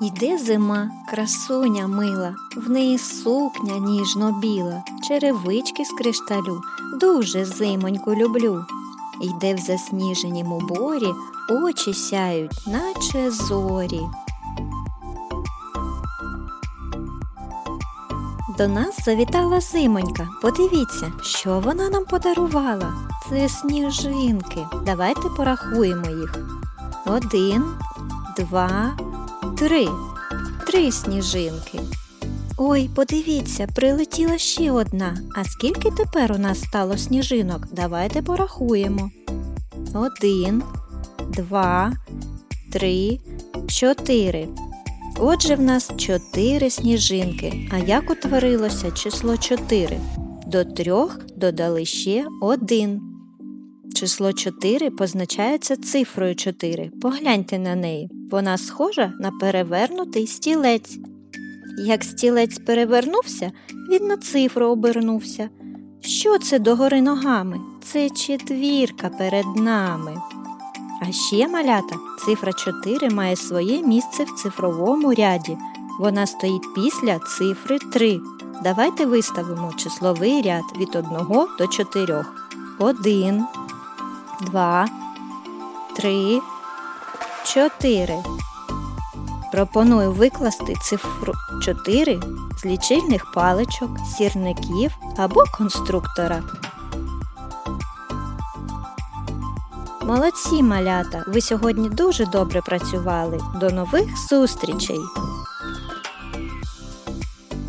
Йде зима, красуня мила, в неї сукня ніжно-біла, черевички з кришталю, дуже зимоньку люблю. Йде в засніженім уборі, очі сяють, наче зорі. До нас завітала зимонька. Подивіться, що вона нам подарувала. Це сніжинки. Давайте порахуємо їх. Один, два, три. Три сніжинки. Ой, подивіться, прилетіла ще одна. А скільки тепер у нас стало сніжинок? Давайте порахуємо. Один, два, три, чотири. Отже, в нас чотири сніжинки. А як утворилося число чотири? До трьох додали ще один. Число 4 позначається цифрою 4. Погляньте на неї. Вона схожа на перевернутий стілець. Як стілець перевернувся, він на цифру обернувся. Що це догори ногами? Це четвірка перед нами. А ще малята, цифра 4 має своє місце в цифровому ряді. Вона стоїть після цифри 3. Давайте виставимо числовий ряд від 1 до 4. 1, 2, 3, 4. Пропоную викласти цифру 4 з лічильних паличок, сірників або конструктора. Молодці, малята! Ви сьогодні дуже добре працювали. До нових зустрічей!